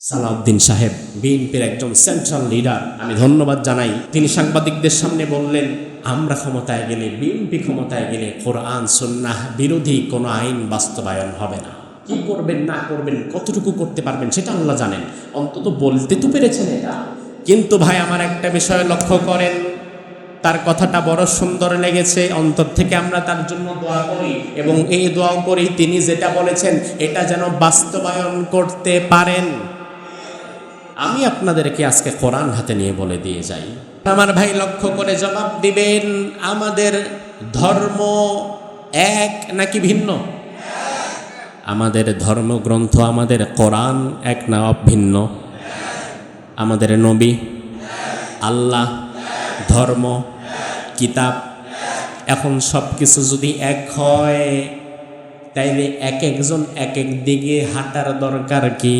সালাউদ্দিন সাহেব, বিএনপির একজন সেন্ট্রাল লিডার আমি ধন্যবাদ জানাই। তিনি সাংবাদিকদের সামনে বললেন, আমরা ক্ষমতায় গেলে, বিএনপি ক্ষমতায় গেলে কোরআন, সুন্নাহ বিরোধী কোনো আইন বাস্তবায়ন হবে না। কি করবেন, না করবেন, কতটুকু করতে পারবেন সেটা আল্লাহ জানেন। অন্তত বলতে তো পেরেছেন এটা। কিন্তু ভাই, আমার একটা বিষয় লক্ষ্য করেন। তার কথাটা বড় সুন্দর লেগেছে। অন্তর থেকে আমরা তার জন্য দোয়া করি এবং এই দোয়া করি। তিনি যেটা বলেছেন, এটা যেন বাস্তবায়ন করতে পারেন। আমি আপনাদেরকে আজকে কোরআন হাতে নিয়ে বলে দিয়ে যাই। আমার ভাই লক্ষ্য করে জবাব দিবেন, আমাদের ধর্ম এক নাকি ভিন্ন? আমাদের ধর্মগ্রন্থ আমাদের কোরআন এক না ভিন্ন আমাদের নবী, আল্লাহ, ধর্ম, কিতাব, এখন সব কিছু যদি এক হয়, তাইলে এক একজন এক এক দিকে হাঁটার দরকার কি?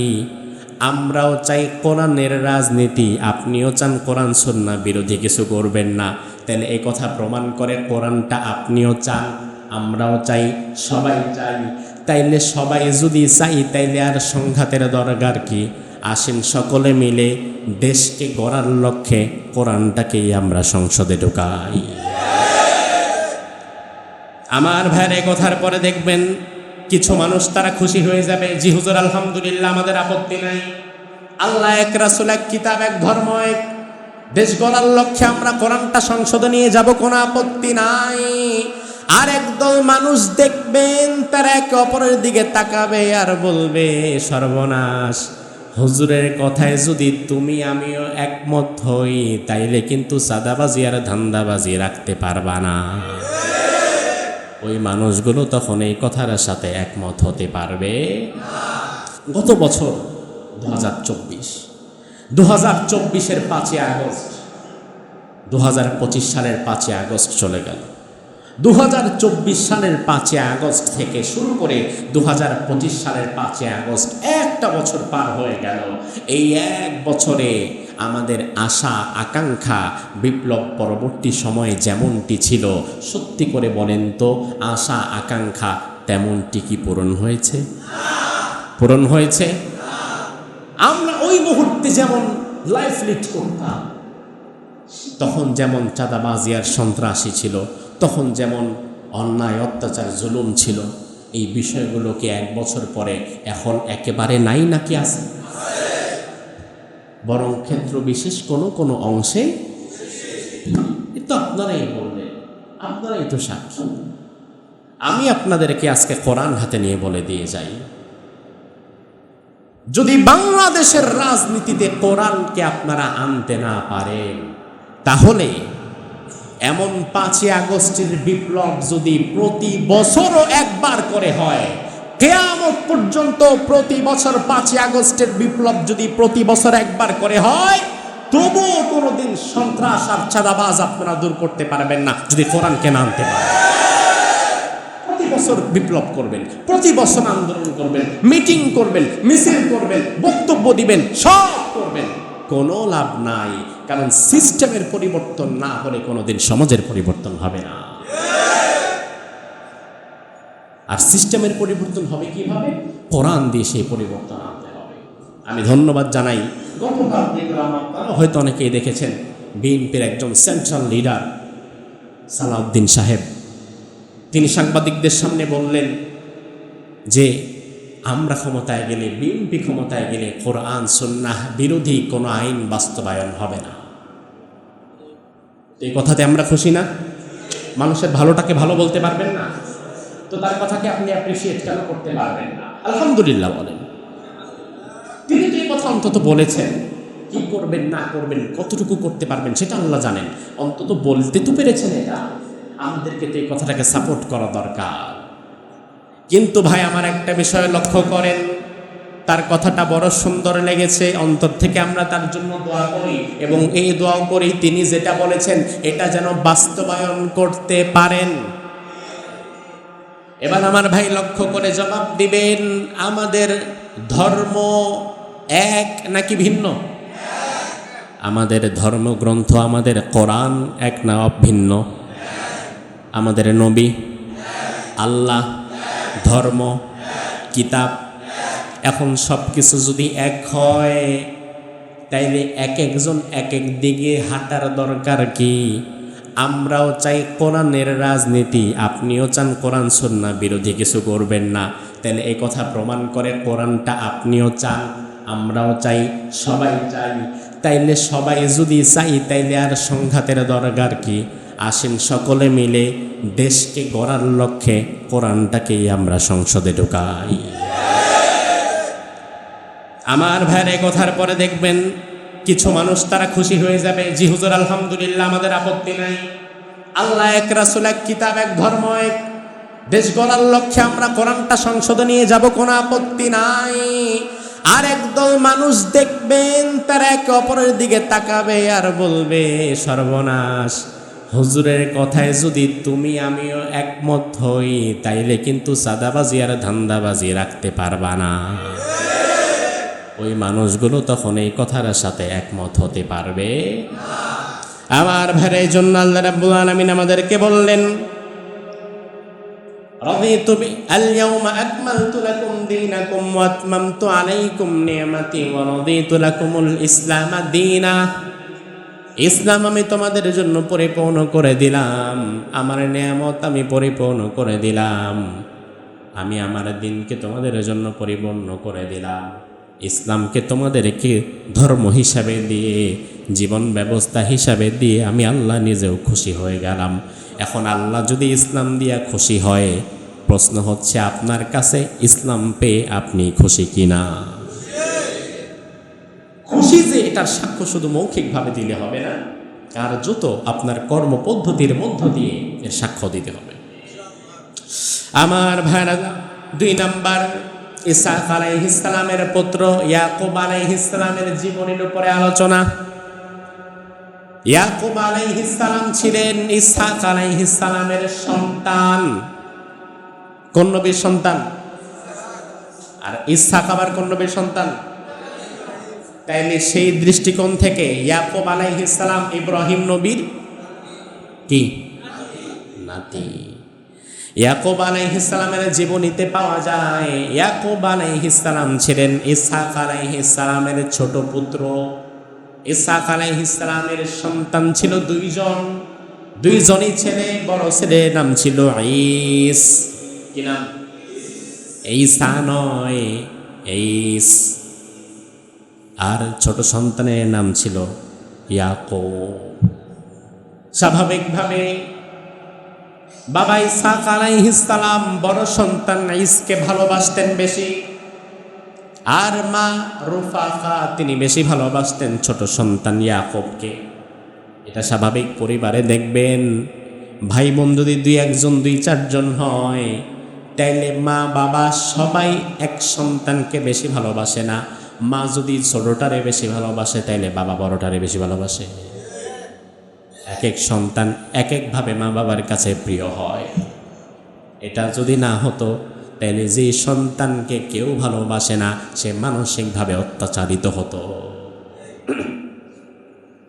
আমরাও চাই কোরআনের রাজনীতি। আপনিও চান কোরআন সন্না বিরোধী কিছু করবেন না। তাহলে এই কথা প্রমাণ করে কোরআনটা আপনিও চান, আমরাও চাই, সবাই চাই। তাইলে সবাই যদি চাই, তাইলে আর সংঘাতের দরকার কি? আসেন সকলে মিলে দেশকে গড়ার লক্ষ্যে কোরআনটাকেই আমরা সংসদে ঢুকাই। আমার ভাইয়ের কথার পরে দেখবেন কিছু মানুষ তারা খুশি হয়ে যাবে, জি হুজুর, আলহামদুলিল্লাহ, আমাদের আপত্তি নাই। আল্লাহ এক রাসুল, এক কিতাব, এক ধর্ম, এক দেশ গড়ার লক্ষ্যে আমরা কোরআনটা সংসদে নিয়ে যাব, কোনো আপত্তি নাই। আর একদল মানুষ দেখবেন, তারা একে অপরের দিকে তাকাবে আর বলবে, সর্বনাশ। হুজুরের কথায় যদি তুমি, আমিও একমত হই, তাইলে কিন্তু সাদাবাজি আর ধান্দাবাজি রাখতে পারবা না। ওই মানুষগুলো তখন এই কথার সাথে একমত হতে পারবে। গত বছর দু হাজার চব্বিশ দু হাজার চব্বিশের পাঁচই আগস্ট দু হাজার পঁচিশ সালের পাঁচই আগস্ট চলে গেল। দু হাজার চব্বিশ সালের পাঁচই আগস্ট থেকে শুরু করে দু হাজার পঁচিশ সালের পাঁচই আগস্ট একটা বছর পার হয়ে গেল। এই এক বছরে আমাদের আশা, আকাঙ্ক্ষা, বিপ্লব পরবর্তী সময়ে যেমনটি ছিল, সত্যি করে বলেন তো, আশা, আকাঙ্ক্ষা তেমনটি কি পূরণ হয়েছে? পূরণ হয়েছে? আমরা ওই মুহূর্তে যেমন লাইফ লিড করতাম, তখন যেমন চাঁদাবাজিয়ার সন্ত্রাসী ছিল, তখন যেমন অন্যায়, অত্যাচার, জুলুম ছিল এই বিষয়গুলোকে এক বছর পরে এখন একেবারে নাই নাকি আছে? বরং ক্ষেত্র বিশেষ কোনো কোনো অংশে তো আপনারাই বললেন, আপনারাই তো সাক্ষী। আমি আপনাদেরকে আজকে কোরআন হাতে নিয়ে বলে দিয়ে যাই। যদি বাংলাদেশের রাজনীতিতে কোরআনকে আপনারা আনতে না পারেন, তাহলে এমন পাঁচই আগস্টের বিপ্লব যদি প্রতি বছরও একবার করে হয়, কেয়ামত পর্যন্ত প্রতি বছর পাঁচই আগস্টের বিপ্লব যদি প্রতি বছর একবার করে হয়, তবুও কোনোদিন সন্ত্রাস আর চাঁদাবাজ আপনারা দূর করতে পারবেন না, যদি কোরআনকে না আনতে পারেন। প্রতি বছর বিপ্লব করবেন, প্রতি বছর আন্দোলন করবেন, মিটিং করবেন, মিছিল করবেন, বক্তব্য দিবেন, সব করবেন। কোনো লাভ নাই। কারণ সিস্টেমের পরিবর্তন না হলে কোনোদিন সমাজের পরিবর্তন হবে না। আর সিস্টেমের পরিবর্তন হবে কীভাবে? কোরআন দিয়ে সেই পরিবর্তন আনতে হবে। আমি ধন্যবাদ জানাই। গতকাল হয়তো অনেকেই দেখেছেন, বিএনপির একজন সেন্ট্রাল লিডার সালাউদ্দিন সাহেব। তিনি সাংবাদিকদের সামনে বললেন যে আমরা ক্ষমতায় গেলে, বিএনপি ক্ষমতায় গেলে কোরআন, সুন্নাহ বিরোধী কোনো আইন বাস্তবায়ন হবে না। এই কথাতে আমরা খুশি না? মানুষের ভালোটাকে ভালো বলতে পারবেন না? তো তার কথাকে আপনি অ্যাপ্রিসিয়েট কেন করতে পারবেন না? আলহামদুলিল্লাহ বলেন। তিনি তো এই কথা অন্তত বলেছেন। কি করবেন, না করবেন, কতটুকু করতে পারবেন সেটা আল্লাহ জানেন। অন্তত বলতে তো পেরেছেন এটা। আমাদেরকে তো এই কথাটাকে সাপোর্ট করা দরকার। কিন্তু ভাই আমার একটা বিষয় লক্ষ্য করেন, তার কথাটা বড় সুন্দর লেগেছে, অন্তর থেকে আমরা তার জন্য দোয়া করি এবং এই দোয়া করি, তিনি যেটা বলেছেন, এটা যেন বাস্তবায়ন করতে পারেন। এবার আমার ভাই লক্ষ্য করে জবাব দিবেন, আমাদের ধর্ম এক নাকি ভিন্ন? আমাদের ধর্মগ্রন্থ আমাদের কোরআন এক না ভিন্ন আমাদের নবী আল্লাহ ধর্ম, কিতাব, এখন সব কিছু যদি এক হয়, তাইলে এক একজন এক এক দিকে হাঁটার দরকার কি? আমরাও চাই কোরআনের রাজনীতি, আপনিও চান কোরআন সন্না বিরোধী কিছু করবেন না। তাহলে এই কথা প্রমাণ করে কোরআনটা আপনিও চান, আমরাও চাই, সবাই চাই। তাইলে সবাই যদি চাই, তাইলে আর সংঘাতের দরকার কি? আসেন সকলে মিলে দেশকে গড়ার লক্ষ্যে কোরআনটাকেই আমরা সংসদে ঢুকাই। আমার ভাইয়ের এই কথার পরে দেখবেন কিছু মানুষ তারা খুশি হয়ে যাবে, জি হুজুর আলহামদুলিল্লাহ, আমাদের আপত্তি নাই। আল্লাহ এক রাসুল, এক কিতাব, এক ধর্ম, এক দেশ গড়ার লক্ষ্যে আমরা কোরআনটা সংসদে নিয়ে যাব, কোনো আপত্তি নাই। আর একদল মানুষ দেখবেন তারা একে অপরের দিকে তাকাবে আর বলবে, সর্বনাশ। হুজুরের কথায় যদি তুমি আমিও একমত হই তাইলে কিন্তু সাদাবাজি আর ধান্দাবাজি রাখতে পারবা না ওই মানুষগুলো তখন এই কথার সাথে একমত হতে পারবে আমার ভাইয়ের এই জন্য আল্লাহ রাব্বুল আলামিন আমাদেরকে বললেন رضيت ب... اليوم أكملت لكم دينكم وأتممت عليكم نعمتي ورضيت لكم الإسلام دينا ইসলাম আমি তোমাদের জন্য পরিপূর্ণ করে দিলাম। আমার নিয়ামত আমি পরিপূর্ণ করে দিলাম। আমি আমার দিনকে তোমাদের জন্য পরিপূর্ণ করে দিলাম। ইসলামকে তোমাদেরকে ধর্ম হিসাবে দিয়ে, জীবন ব্যবস্থা হিসাবে দিয়ে আমি আল্লাহ নিজেও খুশি হয়ে গেলাম। এখন আল্লাহ যদি ইসলাম দিয়া খুশি হয়, প্রশ্ন হচ্ছে আপনার কাছে ইসলাম পেয়ে আপনি খুশি কিনা? খুশি যে এটার সাক্ষ্য শুধু মৌখিকভাবে দিলে হবে না, আর যত আপনার কর্মপদ্ধতির মধ্য দিয়ে এর সাক্ষ্য দিতে হবে। আমার ভাইরা, দুই নাম্বার, ইসাক আলাইহিসালামের পুত্র ইয়াকুব আলাইহিসালামের জীবনের উপরে আলোচনা। ইয়াকুব আলাইহিসালাম ছিলেন ইসাক আলাইহিসালামের সন্তান। কোন নবীর সন্তান? আর ইসাক আবার কোন নবীর সন্তান? তাইলে সেই দৃষ্টিকোণ থেকে ইয়াকুব আলাইহিসালাম ইব্রাহিম নবীর কি? নাতি। ইয়াকুব আলাইহিসালামের জীবনীতে পাওয়া যায়, ইয়াকুব আলাইহিসালাম ছিলেন ইসাক আলাইহিসালামের ছোট পুত্র। ইসাক আলাইহিসালামের সন্তান ছিল দুইজন। দুইজনই ছেলে, বড় ছেলের নাম ছিল ঈস। কি নাম? ঈসা নয়, ঈস। আর ছোট সন্তানের নাম ছিল ইয়াকুব। স্বাভাবিকভাবে বাবা ইসাক আলাইহিসালাম বড় সন্তান ইসকে ভালোবাসতেন বেশি, আর মা রুফাফা তিনি বেশি ভালোবাসতেন ছোট সন্তান ইয়াকবকে। এটা স্বাভাবিক পরিবারে দেখবেন, ভাই বোন যদি দুই একজন, দুই চারজন হয়, তাইলে মা বাবা সবাই এক সন্তানকে বেশি ভালোবাসে না। মা যদি ছোটটারে বেশি ভালোবাসে, তাইলে বাবা বড়টারে বেশি ভালোবাসে। এক এক সন্তান এক একভাবে মা বাবার কাছে প্রিয় হয়। এটা যদি না হতো তাহলে যে সন্তানকে কেউ ভালোবাসে না, সে মানসিকভাবে অত্যাচারিত হতো।